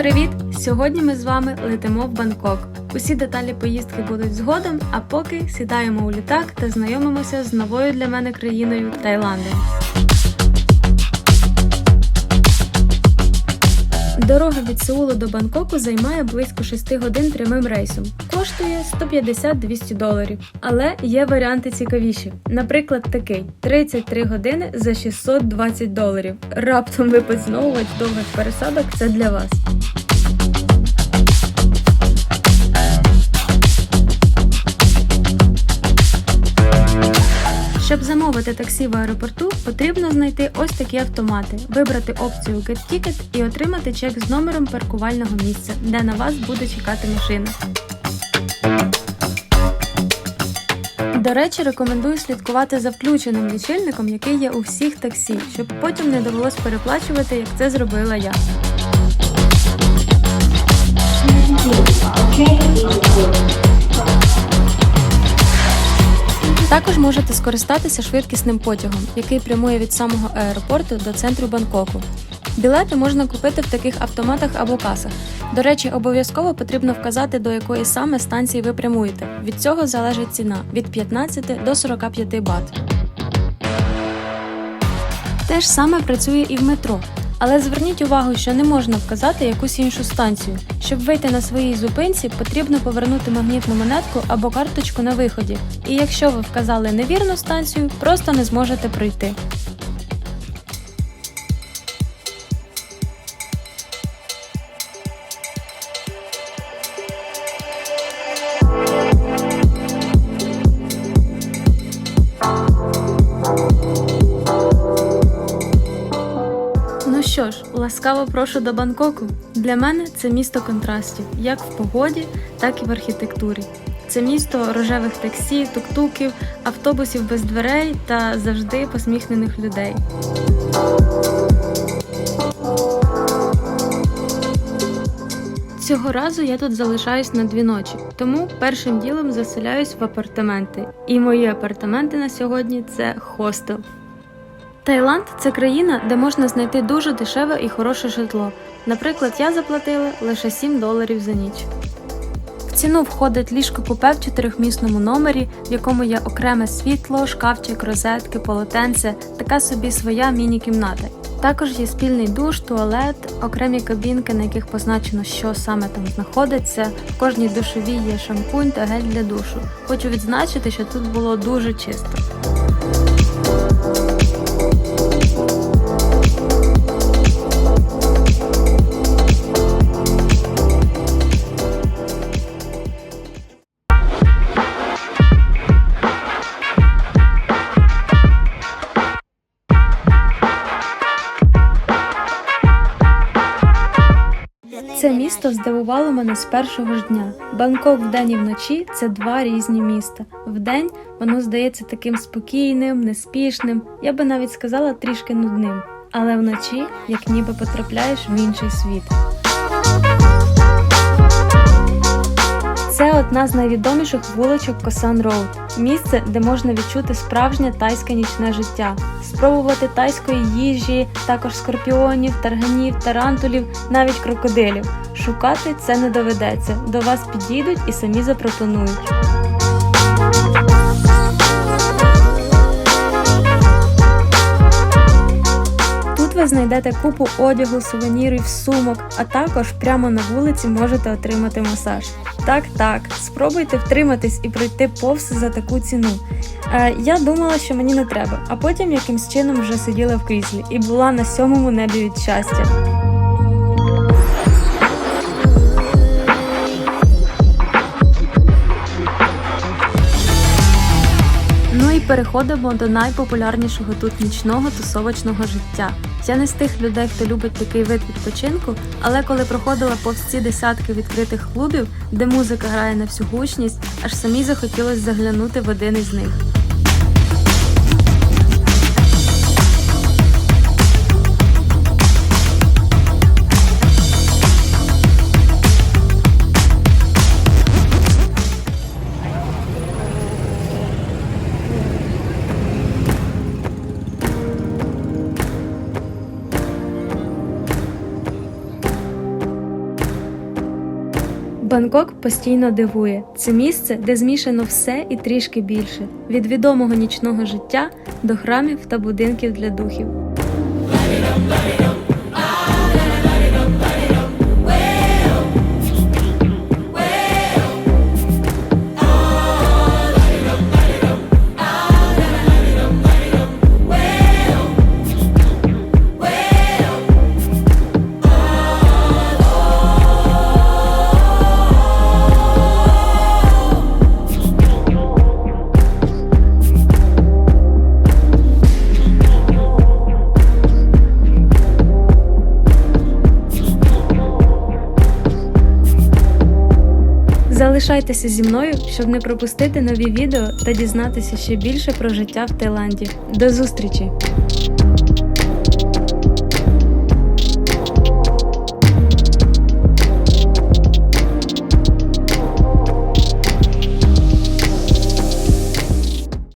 привіт! Сьогодні ми з вами летимо в Бангкок. Усі деталі поїздки будуть згодом, а поки сідаємо у літак та знайомимося з новою для мене країною Таїландом. Дорога від Сеулу до Бангкоку займає близько 6 годин прямим рейсом. Коштує 150-200 доларів. Але є варіанти цікавіші. Наприклад, такий: 33 години за 620 доларів. Раптом ви поціновувач довгих пересадок це для вас. Щоб замовити таксі в аеропорту, потрібно знайти ось такі автомати, вибрати опцію Get Ticket і отримати чек з номером паркувального місця, де на вас буде чекати машина. До речі, рекомендую слідкувати за включеним лічильником, який є у всіх таксі, щоб потім не довелось переплачувати, як це зробила я. Також можете скористатися швидкісним потягом, який прямує від самого аеропорту до центру Бангкоку. Білети можна купити в таких автоматах або касах. До речі, обов'язково потрібно вказати, до якої саме станції ви прямуєте. Від цього залежить ціна від 15 до 45 бат. Те ж саме працює і в метро. Але зверніть увагу, що не можна вказати якусь іншу станцію. Щоб вийти на своїй зупинці, потрібно повернути магнітну монетку або карточку на виході. І якщо ви вказали невірну станцію, просто не зможете пройти. Ласкаво прошу до Бангкоку. Для мене це місто контрастів, як в погоді, так і в архітектурі. Це місто рожевих таксі, тук-туків, автобусів без дверей та завжди посміхнених людей. Цього разу я тут залишаюсь на дві ночі, тому першим ділом заселяюсь в апартаменти. І мої апартаменти на сьогодні це хостел. Таїланд це країна, де можна знайти дуже дешеве і хороше житло. Наприклад, я заплатила лише 7 доларів за ніч. В ціну входить ліжко купе в чотирьохмісному номері, в якому є окреме світло, шкафчик, розетки, полотенце, така собі своя міні-кімната. Також є спільний душ, туалет, окремі кабінки, на яких позначено, що саме там знаходиться. В кожній душовій є шампунь та гель для душу. Хочу відзначити, що тут було дуже чисто. Це місто здивувало мене з першого ж дня. Бангкок вдень і вночі це два різні міста. Вдень воно здається таким спокійним, неспішним, я би навіть сказала трішки нудним. Але вночі, як ніби потрапляєш в інший світ. Це одна з найвідоміших вуличок Косан Роуд, місце, де можна відчути справжнє тайське нічне життя, спробувати тайської їжі, також скорпіонів, тарганів, тарантулів, навіть крокодилів. Шукати це не доведеться. До вас підійдуть і самі запропонують. Ви знайдете купу одягу, сувенірів, сумок, а також прямо на вулиці можете отримати масаж. Так, так, спробуйте втриматись і пройти повз за таку ціну. Е, я думала, що мені не треба, а потім якимсь чином вже сиділа в кріслі і була на сьомому небі від щастя. Ну і переходимо до найпопулярнішого тут нічного тусовочного життя. Я не з тих людей, хто любить такий вид відпочинку, але коли проходила повз ці десятки відкритих клубів, де музика грає на всю гучність, аж самі захотілося заглянути в один із них. Бангкок постійно дивує. Це місце, де змішано все і трішки більше: від відомого нічного життя до храмів та будинків для духів. Залишайтеся зі мною, щоб не пропустити нові відео та дізнатися ще більше про життя в Таїланді. До зустрічі!